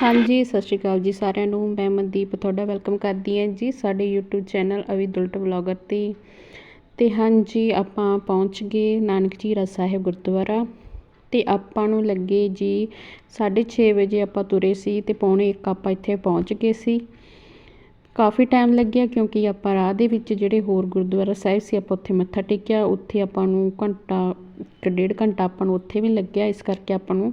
ਹਾਂਜੀ, ਸਤਿ ਸ਼੍ਰੀ ਅਕਾਲ ਜੀ ਸਾਰਿਆਂ ਨੂੰ। ਮੈਂ ਮਨਦੀਪ ਤੁਹਾਡਾ ਵੈਲਕਮ ਕਰਦੀ ਹਾਂ ਜੀ ਸਾਡੇ YouTube channel Avi Dulat vlogger ਤੇ। ਤੇ ਹਾਂਜੀ, ਆਪਾਂ ਪਹੁੰਚ ਗਏ ਨਾਨਕ ਝੀਰਾ ਸਾਹਿਬ ਗੁਰਦੁਆਰਾ। ਤੇ ਆਪਾਂ ਨੂੰ ਲੱਗੇ ਜੀ 6:30 ਵਜੇ ਆਪਾਂ ਤੁਰੇ ਸੀ ਤੇ ਪੌਣੇ 1 ਆਪਾਂ ਇੱਥੇ ਪਹੁੰਚ ਗਏ ਸੀ। ਕਾਫੀ ਟਾਈਮ ਲੱਗਿਆ ਕਿਉਂਕਿ ਆਪਾਂ ਰਾਹ ਦੇ ਵਿੱਚ ਜਿਹੜੇ ਹੋਰ ਗੁਰਦੁਆਰਾ ਸਾਹਿਬ ਸੀ ਆਪਾਂ ਉੱਥੇ ਮੱਥਾ ਟੇਕਿਆ। ਉੱਥੇ ਆਪਾਂ ਨੂੰ ਘੰਟਾ, ਇੱਕ ਡੇਢ ਘੰਟਾ ਆਪਾਂ ਨੂੰ ਉੱਥੇ ਵੀ ਲੱਗਿਆ। ਇਸ ਕਰਕੇ ਆਪਾਂ ਨੂੰ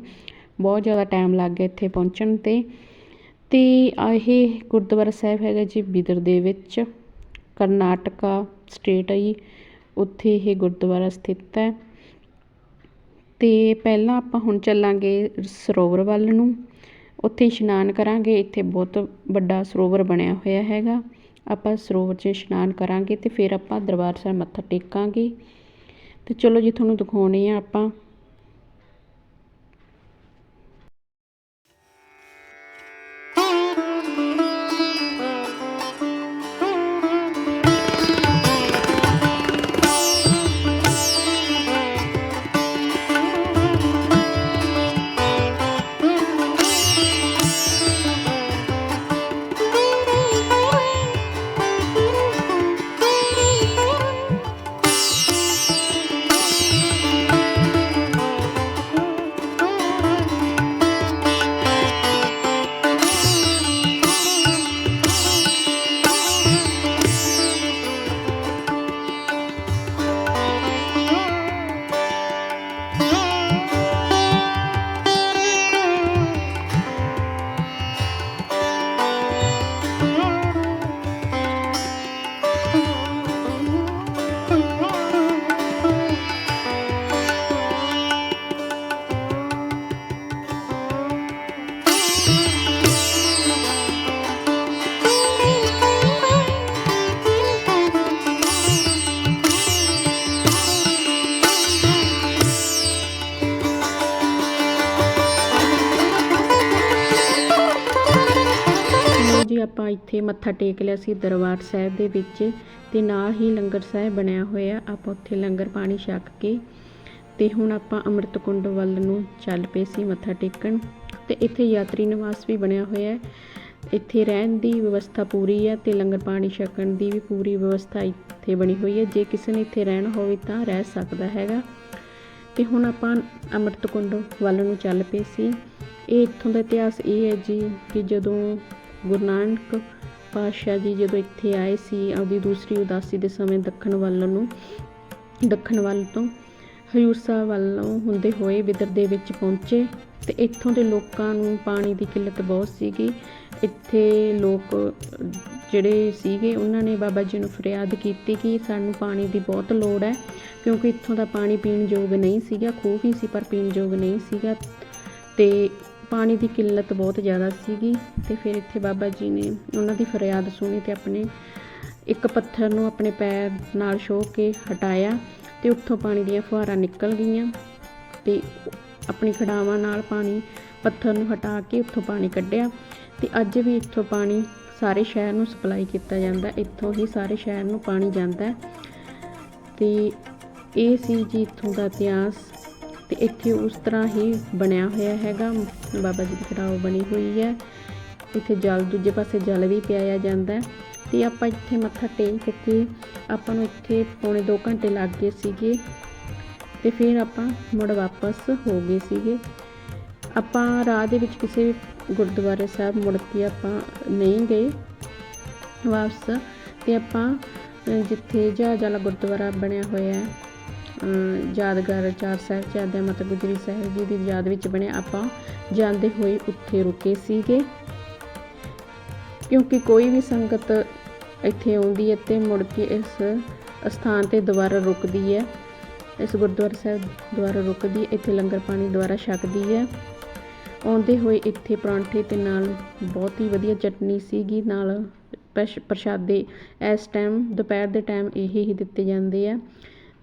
ਬਹੁਤ ਜ਼ਿਆਦਾ ਟਾਈਮ ਲੱਗ ਗਿਆ ਇੱਥੇ ਪਹੁੰਚਣ 'ਤੇ। ਅਤੇ ਇਹ ਗੁਰਦੁਆਰਾ ਸਾਹਿਬ ਹੈਗਾ ਜੀ ਬਿਦਰ ਦੇ ਵਿੱਚ। ਕਰਨਾਟਕਾ ਸਟੇਟ ਹੈ ਜੀ। ਉੱਥੇ ਇਹ ਗੁਰਦੁਆਰਾ ਸਥਿਤ ਹੈ। ਅਤੇ ਪਹਿਲਾਂ ਆਪਾਂ ਹੁਣ ਚੱਲਾਂਗੇ ਸਰੋਵਰ ਵੱਲ ਨੂੰ। ਉੱਥੇ ਇਸ਼ਨਾਨ ਕਰਾਂਗੇ। ਇੱਥੇ ਬਹੁਤ ਵੱਡਾ ਸਰੋਵਰ ਬਣਿਆ ਹੋਇਆ ਹੈਗਾ। ਆਪਾਂ ਸਰੋਵਰ 'ਚ ਇਸ਼ਨਾਨ ਕਰਾਂਗੇ ਅਤੇ ਫਿਰ ਆਪਾਂ ਦਰਬਾਰ ਸਾਹਿਬ ਮੱਥਾ ਟੇਕਾਂਗੇ। ਅਤੇ ਚਲੋ ਜੀ, ਤੁਹਾਨੂੰ ਦਿਖਾਉਂਦੇ ਹਾਂ ਆਪਾਂ। ਆਪਾਂ ਇੱਥੇ ਮੱਥਾ ਟੇਕ ਲਿਆ ਸੀ ਦਰਬਾਰ ਸਾਹਿਬ ਦੇ ਵਿੱਚ ਤੇ ਨਾਲ ਹੀ ਲੰਗਰ ਸਾਹਿਬ ਬਣਿਆ ਹੋਇਆ। ਆਪਾਂ ਉੱਥੇ ਲੰਗਰ ਪਾਣੀ ਛਕ ਕੇ ਤੇ ਹੁਣ ਆਪਾਂ ਅੰਮ੍ਰਿਤ ਕੁੰਡ ਵੱਲ ਨੂੰ ਚੱਲ ਪਏ ਸੀ ਮੱਥਾ ਟੇਕਣ। ਤੇ ਇੱਥੇ ਯਾਤਰੀ ਨਿਵਾਸ ਵੀ ਬਣਿਆ ਹੋਇਆ ਹੈ। ਇੱਥੇ ਰਹਿਣ ਦੀ ਵਿਵਸਥਾ ਪੂਰੀ ਹੈ ਤੇ ਲੰਗਰ ਪਾਣੀ ਛਕਣ ਦੀ ਵੀ ਪੂਰੀ ਵਿਵਸਥਾ ਇੱਥੇ ਬਣੀ ਹੋਈ ਹੈ। ਜੇ ਕਿਸੇ ਨੇ ਇੱਥੇ ਰਹਿਣਾ ਹੋਵੇ ਤਾਂ ਰਹਿ ਸਕਦਾ ਹੈਗਾ। ਤੇ ਹੁਣ ਆਪਾਂ ਅੰਮ੍ਰਿਤ ਕੁੰਡ ਵੱਲ ਨੂੰ ਚੱਲ ਪਏ ਸੀ। ਇਹ ਇੱਥੋਂ ਦਾ ਇਤਿਹਾਸ ਇਹ ਹੈ ਜੀ ਕਿ ਜਦੋਂ ਗੁਰੂ ਨਾਨਕ ਪਾਤਸ਼ਾਹ ਜੀ ਜਦੋਂ ਇੱਥੇ ਆਏ ਸੀ, ਆਪਦੀ ਦੂਸਰੀ ਉਦਾਸੀ ਦੇ ਸਮੇਂ ਦੱਖਣ ਵੱਲ ਨੂੰ, ਦੱਖਣ ਵੱਲ ਤੋਂ ਹਜੂਰ ਸਾਹਿਬ ਵੱਲੋਂ ਹੁੰਦੇ ਹੋਏ ਬਿਦਰ ਦੇ ਵਿੱਚ ਪਹੁੰਚੇ ਤੇ ਇੱਥੋਂ ਦੇ ਲੋਕਾਂ ਨੂੰ ਪਾਣੀ ਦੀ ਕਿੱਲਤ ਬਹੁਤ ਸੀਗੀ। ਇੱਥੇ ਲੋਕ ਜਿਹੜੇ ਸੀਗੇ, ਉਹਨਾਂ ਨੇ ਬਾਬਾ ਜੀ ਨੂੰ ਫਰਿਆਦ ਕੀਤੀ ਕਿ ਸਾਨੂੰ ਪਾਣੀ ਦੀ ਬਹੁਤ ਲੋੜ ਹੈ, ਕਿਉਂਕਿ ਇੱਥੋਂ ਦਾ ਪਾਣੀ ਪੀਣ ਯੋਗ ਨਹੀਂ ਸੀਗਾ, ਖੂਹ ਵੀ ਸੀ ਪਰ ਪੀਣ ਯੋਗ ਨਹੀਂ ਸੀਗਾ। ਤੇ ਪਾਣੀ ਦੀ ਕਿੱਲਤ ਬਹੁਤ ਜ਼ਿਆਦਾ ਸੀਗੀ ਤੇ ਫਿਰ ਇੱਥੇ ਬਾਬਾ ਜੀ ਨੇ ਉਹਨਾਂ ਦੀ ਫਰਿਆਦ ਸੁਣੀ ਤੇ ਆਪਣੇ ਇੱਕ ਪੱਥਰ ਨੂੰ ਆਪਣੇ ਪੈਰ ਨਾਲ ਛੋ ਕੇ ਹਟਾਇਆ ਤੇ ਉੱਥੋਂ ਪਾਣੀ ਦੀਆਂ ਫੁਹਾਰਾਂ ਨਿਕਲ ਗਈਆਂ ਤੇ ਆਪਣੀ ਖੜਾਵਾਂ ਨਾਲ ਪਾਣੀ ਪੱਥਰ ਨੂੰ ਹਟਾ ਕੇ ਉੱਥੋਂ ਪਾਣੀ ਕੱਢਿਆ ਤੇ ਅੱਜ ਵੀ ਇੱਥੋਂ ਪਾਣੀ ਸਾਰੇ ਸ਼ਹਿਰ ਨੂੰ ਸਪਲਾਈ ਕੀਤਾ ਜਾਂਦਾ, ਇੱਥੋਂ ਹੀ ਸਾਰੇ ਸ਼ਹਿਰ ਨੂੰ ਪਾਣੀ ਜਾਂਦਾ ਹੈ। ਤੇ ਇਹ ਸੀ ਜੀ ਇੱਥੋਂ ਦਾ ਇਤਿਹਾਸ ਤੇ ਇੱਥੇ ਉਸ ਤਰ੍ਹਾਂ ਹੀ ਬਣਿਆ ਹੋਇਆ ਹੈਗਾ। ਬਾਬਾ ਜੀ ਦੀ ਖੜਾਓ ਬਣੀ ਹੋਈ ਹੈ। ਇੱਥੇ ਜਲ ਦੂਜੇ ਪਾਸੇ ਜਲ ਵੀ ਪਿਆਇਆ ਜਾਂਦਾ ਹੈ ਤੇ ਆਪਾਂ ਇੱਥੇ ਮੱਥਾ ਟੇਕ ਕੇ ਆਪਾਂ ਨੂੰ ਇੱਥੇ ਪੌਣੇ 2 ਘੰਟੇ ਲੱਗ ਗਏ ਸੀਗੇ ਤੇ ਫਿਰ ਆਪਾਂ ਮੁੜ ਵਾਪਸ ਹੋ ਗਏ ਸੀਗੇ। ਆਪਾਂ ਰਾਹ ਦੇ ਵਿੱਚ ਕਿਸੇ ਵੀ ਗੁਰਦੁਆਰੇ ਸਾਹਿਬ ਮੁੜ ਕੇ ਆਪਾਂ ਨਹੀਂ ਗਏ। ਵਾਪਸ ਤੇ ਆਪਾਂ ਜਿੱਥੇ ਜਹਾਜ਼ ਵਾਲਾ ਗੁਰਦੁਆਰਾ ਬਣਿਆ ਹੋਇਆ ਹੈ ਯਾਦਗਾਰ ਚਾਰ ਸਾਹਿਬਜ਼ਾਦਿਆਂ ਮਾਤਾ ਗੁਜਰੀ ਸਾਹਿਬ ਜੀ ਦੀ ਯਾਦ ਵਿੱਚ ਬਣਿਆ ਆਪਾਂ ਜਾਂਦੇ ਹੋਏ ਉੱਥੇ ਰੁਕੇ ਸੀਗੇ। ਕਿਉਂਕਿ ਕੋਈ ਵੀ ਸੰਗਤ ਇੱਥੇ ਆਉਂਦੀ ਹੈ ਤੇ ਮੁੜ ਕੇ ਇਸ ਸਥਾਨ ਤੇ ਦੁਬਾਰਾ ਰੁਕਦੀ ਹੈ। ਇਸ ਗੁਰਦੁਆਰਾ ਸਾਹਿਬ ਦੁਆਰਾ ਰੁਕਦੀ ਹੈ, ਇੱਥੇ ਲੰਗਰ ਪਾਣੀ ਦੁਆਰਾ ਛਕਦੀ ਹੈ। ਆਉਂਦੇ ਹੋਏ ਇੱਥੇ ਪਰਾਂਠੇ ਤੇ ਨਾਲ ਬਹੁਤ ਹੀ ਵਧੀਆ ਚਟਨੀ ਸੀਗੀ ਨਾਲ ਪ੍ਰਸ਼- ਪ੍ਰਸ਼ਾਦੇ ਇਸ ਟਾਈਮ ਦੁਪਹਿਰ ਦੇ ਟਾਈਮ ਇਹ ਹੀ ਦਿੱਤੇ ਜਾਂਦੇ ਆ।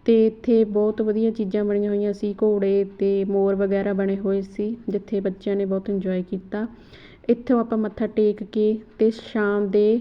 ਅਤੇ ਇੱਥੇ ਬਹੁਤ ਵਧੀਆ ਚੀਜ਼ਾਂ ਬਣੀਆਂ ਹੋਈਆਂ ਸੀ। ਘੋੜੇ ਅਤੇ ਮੋਰ ਵਗੈਰਾ ਬਣੇ ਹੋਏ ਸੀ, ਜਿੱਥੇ ਬੱਚਿਆਂ ਨੇ ਬਹੁਤ ਇੰਜੋਏ ਕੀਤਾ। ਇੱਥੋਂ ਆਪਾਂ ਮੱਥਾ ਟੇਕ ਕੇ ਅਤੇ ਸ਼ਾਮ ਦੇ